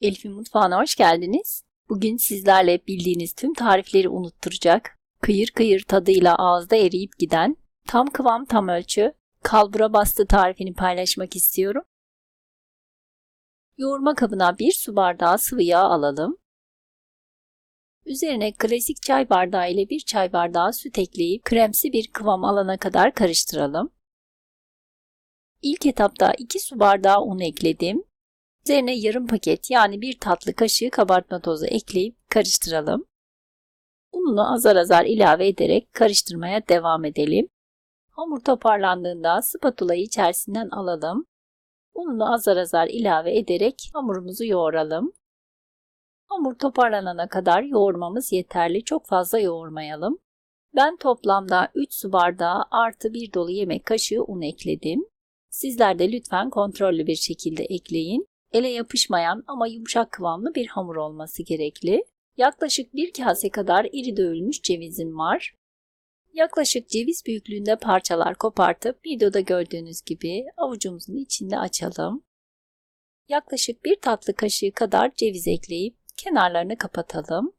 Elif'in mutfağına hoş geldiniz. Bugün sizlerle bildiğiniz tüm tarifleri unutturacak, kıyır kıyır tadıyla ağızda eriyip giden, tam kıvam tam ölçü, kalbura bastı tarifini paylaşmak istiyorum. Yoğurma kabına bir su bardağı sıvı yağ alalım. Üzerine klasik çay bardağı ile bir çay bardağı süt ekleyip kremsi bir kıvam alana kadar karıştıralım. İlk etapta 2 su bardağı un ekledim. Üzerine yarım paket yani bir tatlı kaşığı kabartma tozu ekleyip karıştıralım. Ununu azar azar ilave ederek karıştırmaya devam edelim. Hamur toparlandığında spatulayı içerisinden alalım. Ununu azar azar ilave ederek hamurumuzu yoğuralım. Hamur toparlanana kadar yoğurmamız yeterli. Çok fazla yoğurmayalım. Ben toplamda 3 su bardağı artı 1 dolu yemek kaşığı un ekledim. Sizler de lütfen kontrollü bir şekilde ekleyin. Ele yapışmayan ama yumuşak kıvamlı bir hamur olması gerekli. Yaklaşık bir kase kadar iri dövülmüş cevizim var. Yaklaşık ceviz büyüklüğünde parçalar kopartıp videoda gördüğünüz gibi avucumuzun içinde açalım. Yaklaşık bir tatlı kaşığı kadar ceviz ekleyip kenarlarını kapatalım.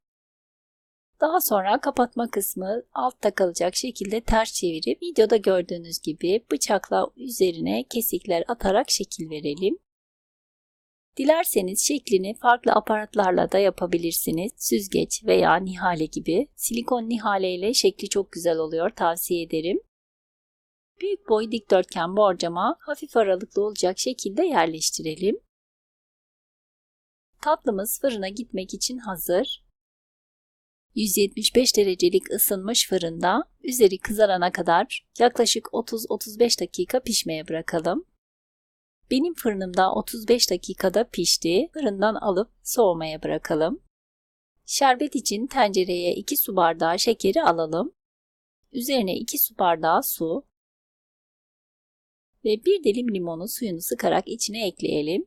Daha sonra kapatma kısmı altta kalacak şekilde ters çevirip videoda gördüğünüz gibi bıçakla üzerine kesikler atarak şekil verelim. Dilerseniz şeklini farklı aparatlarla da yapabilirsiniz. Süzgeç veya nihale gibi. Silikon nihale ile şekli çok güzel oluyor. Tavsiye ederim. Büyük boy dikdörtgen borcama hafif aralıklı olacak şekilde yerleştirelim. Tatlımız fırına gitmek için hazır. 175 derecelik ısınmış fırında üzeri kızarana kadar yaklaşık 30-35 dakika pişmeye bırakalım. Benim fırınımda 35 dakikada pişti. Fırından alıp soğumaya bırakalım. Şerbet için tencereye 2 su bardağı şekeri alalım. Üzerine 2 su bardağı su ve 1 dilim limonu suyunu sıkarak içine ekleyelim.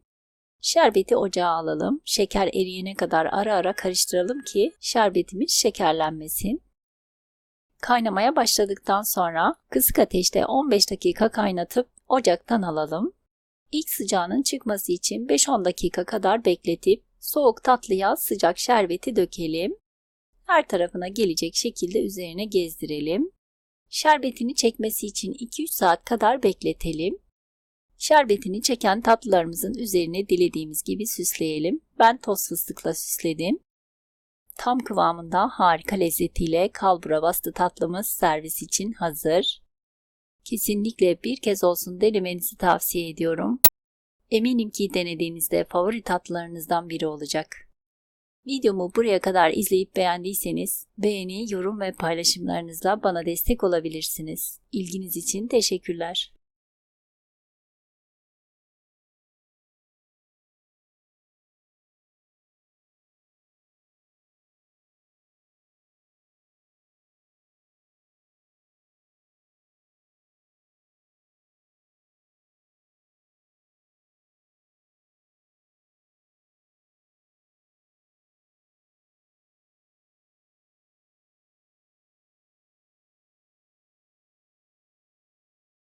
Şerbeti ocağa alalım. Şeker eriyene kadar ara ara karıştıralım ki şerbetimiz şekerlenmesin. Kaynamaya başladıktan sonra kısık ateşte 15 dakika kaynatıp ocaktan alalım. İlk sıcağının çıkması için 5-10 dakika kadar bekletip soğuk tatlıya sıcak şerbeti dökelim. Her tarafına gelecek şekilde üzerine gezdirelim. Şerbetini çekmesi için 2-3 saat kadar bekletelim. Şerbetini çeken tatlılarımızın üzerine dilediğimiz gibi süsleyelim. Ben toz fıstıkla süsledim. Tam kıvamında harika lezzetiyle kalbura bastı tatlımız servis için hazır. Kesinlikle bir kez olsun denemenizi tavsiye ediyorum. Eminim ki denediğinizde favori tatlılarınızdan biri olacak. Videomu buraya kadar izleyip beğendiyseniz beğeni, yorum ve paylaşımlarınızla bana destek olabilirsiniz. İlginiz için teşekkürler.